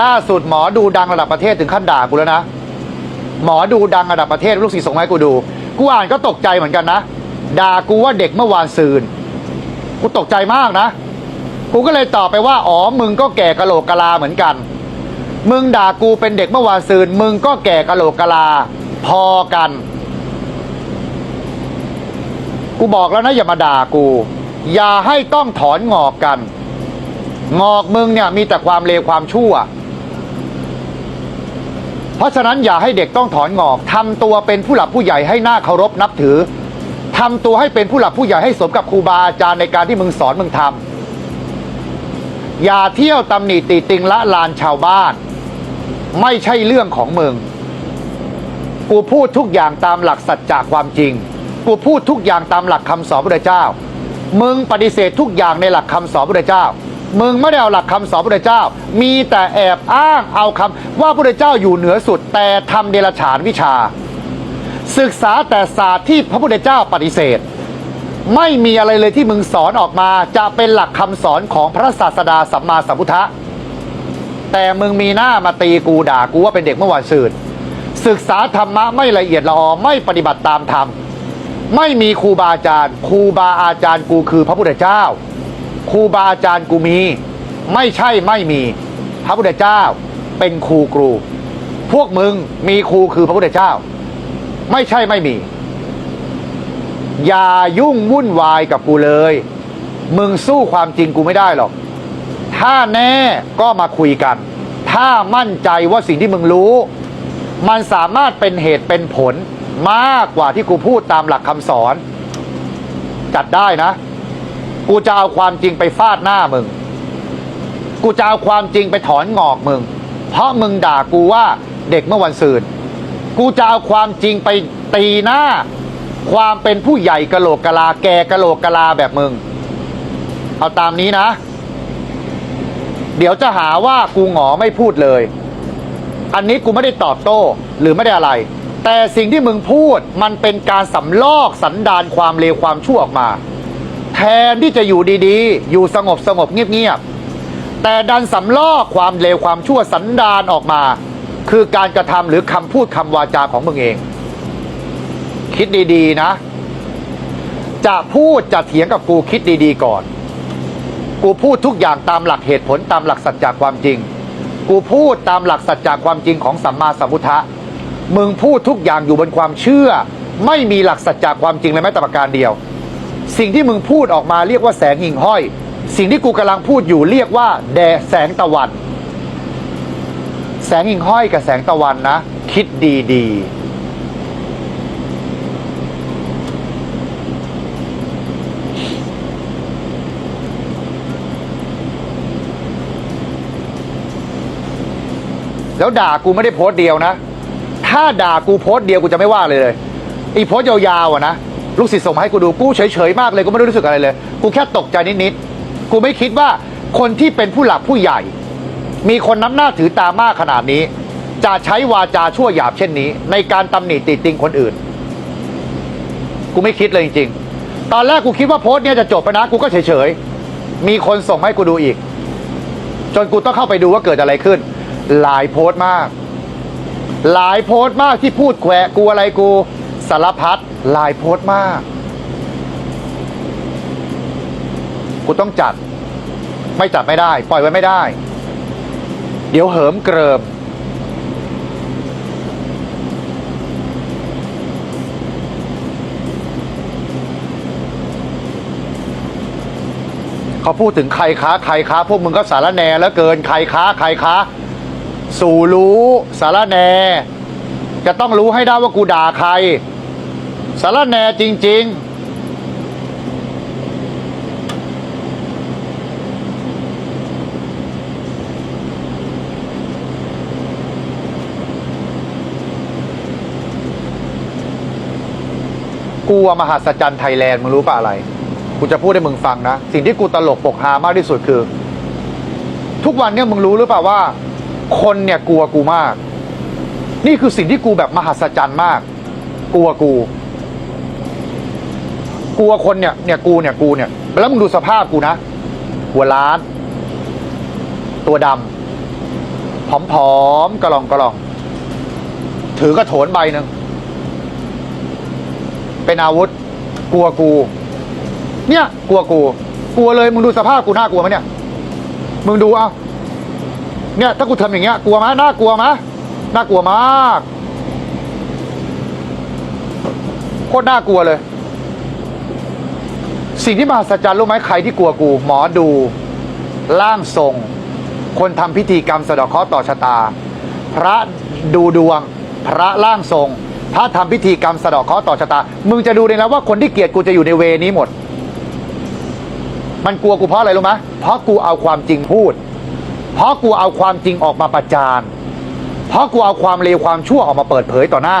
ล่าสุดหมอดูดังระดับประเทศถึงขั้นด่ากูแล้วนะ หมอดูดังระดับประเทศลูกศิษย์ส่งมาให้กูดู กูอ่านก็ตกใจเหมือนกันนะ ด่ากูว่าเด็กเมื่อวานซืน กูตกใจมากนะ กูก็เลยตอบไปว่า อ๋อ มึงก็แก่กะโหลกกะลาเหมือนกัน มึงด่ากูเป็นเด็กเมื่อวานซืน มึงก็แก่กะโหลกกะลา พอกัน กูบอกแล้วนะอย่ามาด่ากู อย่าให้ต้องถอนงอกกัน งอกมึงเนี่ยมีแต่ความเลวความชั่ว เพราะฉะนั้นอย่าให้เด็กต้องถอนงอกทำตัวเป็นผู้หลักผู้ใหญ่ให้หน้าเคารพนับถือทำตัวให้เป็นผู้หลักผู้ใหญ่ให้สมกับครูบาอาจารย์ในการที่มึงสอนมึงทำอย่าเที่ยวตำหนิติติงละลานชาวบ้าน ไม่ใช่เรื่องของมึง กูพูดทุกอย่างตามหลักสัจจะความจริง กูพูดทุกอย่างตามหลักคำสอนพระเจ้า มึงปฏิเสธทุกอย่างในหลักคำสอนพระเจ้า มึงไม่ได้เอาหลักคำสอนพระเจ้า มีแต่แอบอ้างเอาคำว่าพระเจ้าอยู่เหนือสุดแต่ทำเดรัจฉานวิชา ศึกษาแต่ศาสตร์ที่พระพุทธเจ้าปฏิเสธ ไม่มีอะไรเลยที่มึงสอนออกมา จะเป็นหลักคำสอนของพระศาสดาสัมมาสัมพุทธะแต่มึงมีหน้ามาตีกูด่ากูว่าเป็นเด็กเมื่อวานซืนศึกษาธรรมะไม่ละเอียดละออไม่ปฏิบัติตามธรรมไม่มีครูบาอาจารย์ ครูบาอาจารย์กูคือพระพุทธเจ้า ครูบาอาจารย์กูมี ไม่ใช่ไม่มี พระพุทธเจ้าเป็นครูครู พวกมึงมีครูคือพระพุทธเจ้า ไม่ใช่ไม่มี อย่ายุ่งวุ่นวายกับกูเลย มึงสู้ความจริงกูไม่ได้หรอก ถ้าแน่ก็มาคุยกัน ถ้ามั่นใจว่าสิ่งที่มึงรู้ มันสามารถเป็นเหตุเป็นผลมากกว่าที่กูพูดตามหลักคำสอน จัดได้นะ กูจะเอาความจริงไปฟาดหน้ามึง กูจะเอาความจริงไปถอนงอกมึง เพราะมึงด่ากูว่าเด็กเมื่อวันซืนกูจะเอาความจริงไปตีหน้า ความเป็นผู้ใหญ่กะโหลกกะลาแกกะโหลกกะลาแบบมึง เอาตามนี้นะ เดี๋ยวจะหาว่ากูหงอไม่พูดเลย อันนี้กูไม่ได้ตอบโต้หรือไม่ได้อะไร แต่สิ่งที่มึงพูดมันเป็นการสำลอกสันดานความเลวความชั่วออกมา แทนที่จะอยู่ดีๆ อยู่สงบสงบเงียบๆ แต่ดันสำลอกความเลวความชั่วสันดานออกมา คือการกระทำหรือคำพูดคำวาจาของมึงเอง คิดดีๆนะ จะพูดจะเถียงกับกูคิดดีๆก่อน กูพูดทุกอย่างตามหลักเหตุผลตามหลักสัจจะความจริง กูพูดตามหลักสัจจะความจริงของสัมมาสัมพุทธะมึงพูดทุกอย่างอยู่บนความเชื่อ ไม่มีหลักสัจจะความจริงเลยแม้แต่ประการเดียว สิ่งที่มึงพูดออกมาเรียกว่าแสงหิ่งห้อย สิ่งที่กูกำลังพูดอยู่เรียกว่าแดดแสงตะวัน แสงหิ่งห้อยกับแสงตะวันนะ คิดดีๆแล้วด่ากูไม่ได้โพสต์เดียวนะ ถ้าด่ากูโพสต์เดียวกูจะไม่ว่าเลยเลย อีโพสต์ยาวๆอะนะ ลูกศิษย์ส่งมาให้กูดูกูเฉยๆมากเลยกูไม่ได้รู้สึกอะไรเลย กูแค่ตกใจนิดๆกูไม่คิดว่าคนที่เป็นผู้หลักผู้ใหญ่ มีคนน้ำหน้าถือตามากขนาดนี้ จะใช้วาจาชั่วหยาบเช่นนี้ ในการตำหนิติติงคนอื่น กูไม่คิดเลยจริงๆ ตอนแรกกูคิดว่าโพสต์เนี้ยจะจบไปนะกูก็เฉยๆ มีคนส่งให้กูดูอีก จนกูต้องเข้าไปดูว่าเกิดอะไรขึ้น หลายโพสต์มาก หลายโพสต์มากที่พูดแขวะกูอะไรกูสารพัด ลายโพสต์มาก กูต้องจัด ไม่จัดไม่ได้ ปล่อยไว้ไม่ได้ เดี๋ยวเหิมเกริม เขาพูดถึงใครค้าใครค้า พวกมึงก็สารแหนแล้วเกินใครค้าใครค้า สู่รู้สารแหนจะต้องรู้ให้ได้ว่ากูด่าใคร สารแหนจริงๆกูอะมหัศจรรย์ไทยแลนด์มึงรู้ป่ะอะไร กูจะพูดให้มึงฟังนะ สิ่งที่กูตลกปกฮามากที่สุดคือ ทุกวันเนี่ยมึงรู้หรือเปล่าว่า คนเนี่ยกลัวกูมาก นี่คือสิ่งที่กูแบบมหัศจรรย์มาก กลัวกู ลัวคนเนี่ยเนี่ยกูเนี่ยกูเนี่ย แล้วมึงดูสภาพกูนะ หัวล้าน ตัวดำผผอมๆกระลองกระลอง ถือกระโถนใบหนึ่งเป็นอาวุธ กลัวกู เนี่ย กลัวกู กลัวเลยมึงดูสภาพกูน่ากลัวไหมเนี่ยมึงดูเอาเนี่ยถ้ากูทำอย่างเงี้ยกลัวไหมน่ากลัวไหมน่ากลัวมากโคตรน่ากลัวเลย สิ่งที่มหัศจรรย์รู้ไหมใครที่กลัวกู หมอดูร่างทรง คนทำพิธีกรรมสะดอกเคราะห์ต่อชะตา พระดูดวง พระร่างทรง พระทำพิธีกรรมสะดอกเคราะห์ต่อชะตา มึงจะดูเลยนะว่าคนที่เกลียดกูจะอยู่ในเวนี้หมด มันกลัวกูเพราะอะไรรู้ไหมเพราะกูเอาความจริงพูด เพราะกูเอาความจริงออกมาประจานเพราะกูเอาความเลวความชั่วออกมาเปิดเผยต่อหน้า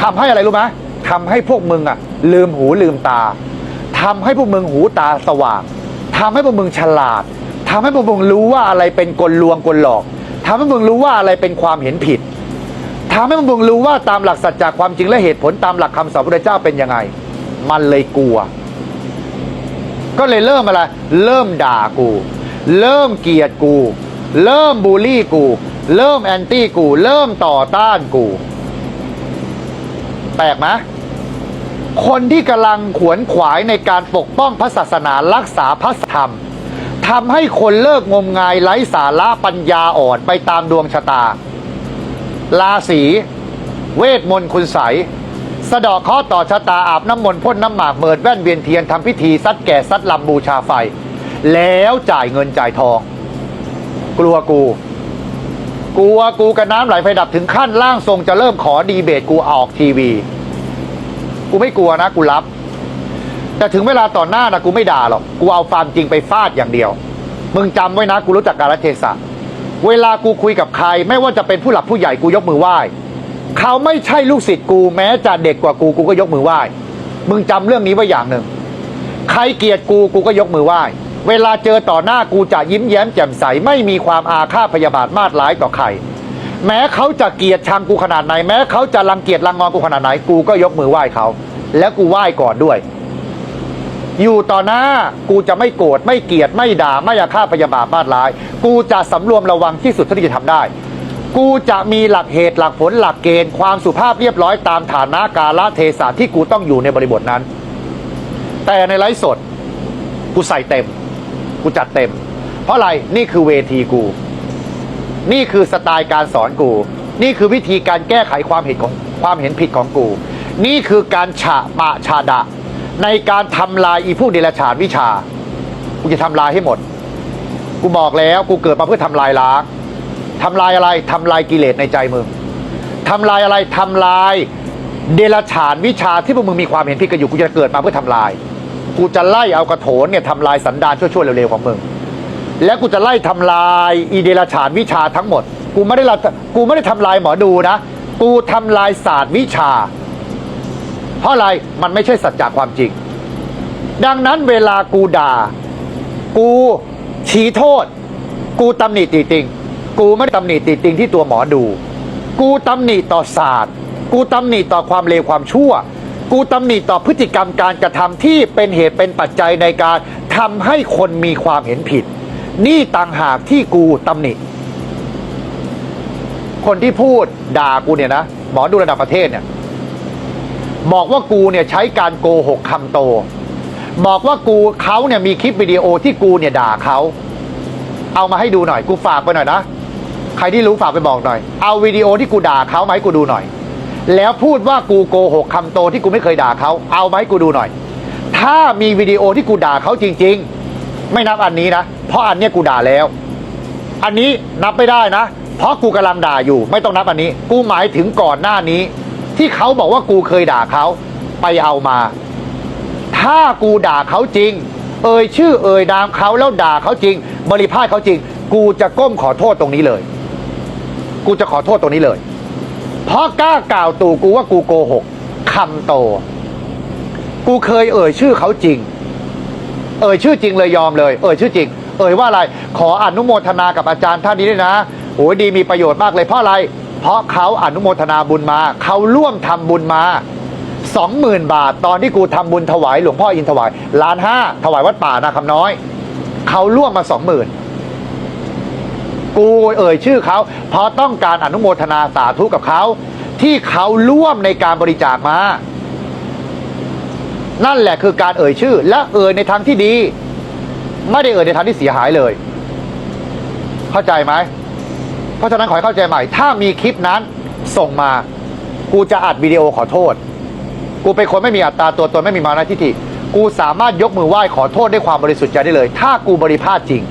ทำให้อะไรรู้ไหมทำให้พวกมึงอะลืมหูลืมตา ทำให้พวกมึงหูตาสว่างทำให้พวกมึงฉลาดทำให้พวกมึงรู้ว่าอะไรเป็นกลลวงกลหลอกทำให้มึงรู้ว่าอะไรเป็นความเห็นผิดทำให้มึงรู้ว่าตามหลักสัจจะความจริงและเหตุผลตามหลักคำสอนพระพุทธเจ้าเป็นยังไง มันเลยกลัว ก็เลยเริ่มอะไร เริ่มด่ากู เริ่มเกลียดกู เริ่มบูลลี่กู เริ่มแอนตี้กู เริ่มต่อต้านกู แปลกไหม คนที่กำลังขวนขวายในการปกป้องพระศาสนารักษาพระธรรมทำให้คนเลิกงมงายไร้สาระปัญญาอ่อนไปตามดวงชะตา ราศีเวทมนต์คุณใสยสะดอกเคราะห์ต่อชะตาอาบน้ำมนต์พ่นน้ำหมากเบิดแว่นเวียนเทียนทำพิธีซัดแก่ซัดลำบูชาไฟ แล้วจ่ายเงินจ่ายทอง กลัวกู กลัวกูกับน้ำไหลไฟดับถึงขั้นร่างทรงจะเริ่มขอดีเบตกูออกทีวี กูไม่กลัวนะกูรับ แต่ถึงเวลาต่อหน้านะกูไม่ด่าหรอกกูเอาความจริงไปฟาดอย่างเดียว มึงจำไว้นะกูรู้จักกาลเทศะเวลากูคุยกับใคร ไม่ว่าจะเป็นผู้หลักผู้ใหญ่กูยกมือไหว้เขาไม่ใช่ลูกศิษย์กูแม้จะเด็กกว่ากูกูก็ยกมือไหว้ มึงจำเรื่องนี้ไว้อย่างหนึ่ง ใครเกลียดกูกูก็ยกมือไหว้เวลาเจอต่อหน้ากูจะยิ้มแย้มแจ่มใสไม่มีความอาฆาตพยาบาทมาดร้ายต่อใคร แม้เขาจะเกลียดชังกูขนาดไหน แม้เขาจะรังเกียจรังงอนกูขนาดไหน กูก็ยกมือไหว้เขาแล้วกูไหว้ก่อนด้วย อยู่ต่อหน้ากูจะไม่โกรธไม่เกลียดไม่ด่าไม่อาฆาตพยาบาทมาดร้าย กูจะสำรวมระวังที่สุดเท่าที่จะทำได้ กูจะมีหลักเหตุหลักผลหลักเกณฑ์ความสุภาพเรียบร้อยตามฐานะกาลเทศะที่กูต้องอยู่ในบริบทนั้น แต่ในไลฟ์สด กูใส่เต็ม กูจัดเต็ม เพราะอะไรนี่คือเวทีกู นี่คือสไตล์การสอนกู นี่คือวิธีการแก้ไขความเห็นของความเห็นผิดของกู นี่คือการฉะปะชาดะ ในการทำลายอีผู้เดรัจฉานวิชา กูจะทำลายให้หมด กูบอกแล้วกูเกิดมาเพื่อทำลายล้างทำลายอะไรทำลายกิเลสในใจมึงทำลายอะไรทำลายเดรัจฉานวิชาที่พวกมึงมีความเห็นผิดกันอยู่กูจะเกิดมาเพื่อทำลาย กูจะไล่เอากระโถนเนี่ยทำลายสันดานชั่วๆเร็วๆของมึง แล้วกูจะไล่ทำลายอีเดรัจฉานวิชาทั้งหมด กูไม่ได้ละกูไม่ได้ทำลายหมอดูนะ กูทำลายศาสตร์วิชา เพราะอะไรมันไม่ใช่สัจจะความจริง ดังนั้นเวลากูด่า กูชี้โทษ กูตำหนิติติง กูไม่ได้ตำหนิติติงที่ตัวหมอดู กูตำหนิต่อศาสตร์ กูตำหนิต่อความเลวความชั่วกูตำหนิต่อพฤติกรรมการกระทำที่เป็นเหตุเป็นปัจจัยในการทำให้คนมีความเห็นผิด นี่ต่างหากที่กูตำหนิ คนที่พูดด่ากูเนี่ยนะหมอดูระดับประเทศเนี่ยบอกว่ากูเนี่ยใช้การโกหกคำโต บอกว่ากูเขาเนี่ยมีคลิปวิดีโอที่กูเนี่ยด่าเขา เอามาให้ดูหน่อย กูฝากไปหน่อยนะ ใครที่รู้ฝากไปบอกหน่อย เอาวิดีโอที่กูด่าเขามาให้กูดูหน่อย แล้วพูดว่ากูโกหกคำโตที่กูไม่เคยด่าเขา เอามาให้กูดูหน่อย ถ้ามีวิดีโอที่กูด่าเขาจริง ๆ ไม่นับอันนี้นะ เพราะอันเนี้ยกูด่าแล้ว อันนี้นับไม่ได้นะ เพราะกูกำลังด่าอยู่ ไม่ต้องนับอันนี้ กูหมายถึงก่อนหน้านี้ ที่เขาบอกว่ากูเคยด่าเขาไปเอามา ถ้ากูด่าเขาจริง เอ่ยชื่อเอ่ยนามเขาแล้วด่าเขาจริง บริพาทเขาจริง กูจะก้มขอโทษตรงนี้เลย กูจะขอโทษตรงนี้เลย เพราะกล้ากล่าวตู่กูว่ากูโกหกคำโต กูเคยเอ่ยชื่อเขาจริง เอ่ยชื่อจริงเลยยอมเลย เอ่ยชื่อจริง เอ่ยว่าอะไรขออนุโมทนากับอาจารย์ท่านนี้ด้วยนะโอ้ยดีมีประโยชน์มากเลยเพราะอะไร เพราะเขาอนุโมทนาบุญมาเขาร่วมทำบุญมาสองหมื่นบาท ตอนที่กูทำบุญถวายหลวงพ่ออินถวายล้านห้าถวายวัดป่านาคำน้อยเขาร่วมมาสองหมื่นกูเอ่ยชื่อเขาเพราะต้องการอนุโมทนาสาธุกับเขาที่เขาร่วมในการบริจาคมา นั่นแหละคือการเอ่ยชื่อ และเอ่ยในทางที่ดี ไม่ได้เอ่ยในทางที่เสียหายเลย เข้าใจไหมเพราะฉะนั้นขอให้เข้าใจใหม่ ถ้ามีคลิปนั้นส่งมา กูจะอัดวิดีโอขอโทษ กูเป็นคนไม่มีอัตราตัวตนไม่มีมานะทิฏฐิกูสามารถยกมือไหว้ขอโทษด้วยความบริสุทธิ์ใจได้เลย ถ้ากูบริพาทจริง